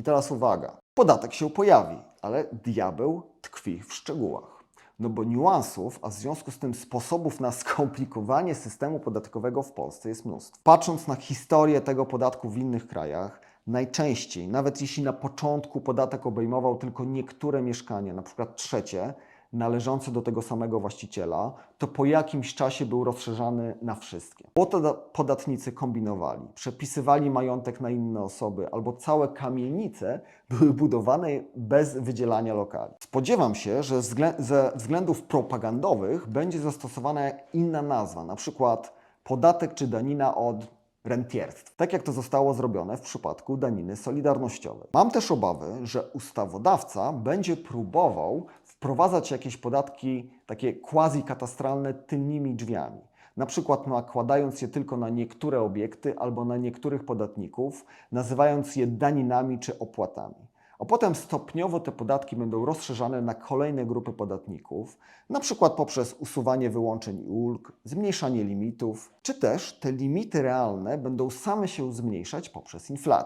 I teraz uwaga. Podatek się pojawi, ale diabeł tkwi w szczegółach. No bo niuansów, a w związku z tym sposobów na skomplikowanie systemu podatkowego w Polsce jest mnóstwo. Patrząc na historię tego podatku w innych krajach, najczęściej, nawet jeśli na początku podatek obejmował tylko niektóre mieszkania, na przykład trzecie, należące do tego samego właściciela, to po jakimś czasie był rozszerzany na wszystkie. Poda- Podatnicy kombinowali, przepisywali majątek na inne osoby, albo całe kamienice były budowane bez wydzielania lokali. Spodziewam się, że ze względów propagandowych będzie zastosowana inna nazwa, na przykład podatek czy danina od rentierstw, tak jak to zostało zrobione w przypadku daniny solidarnościowej. Mam też obawy, że ustawodawca będzie próbował wprowadzać jakieś podatki takie quasi-katastralne tylnymi drzwiami. Na przykład nakładając je tylko na niektóre obiekty albo na niektórych podatników, nazywając je daninami czy opłatami. A potem stopniowo te podatki będą rozszerzane na kolejne grupy podatników, na przykład poprzez usuwanie wyłączeń i ulg, zmniejszanie limitów, czy też te limity realne będą same się zmniejszać poprzez inflację.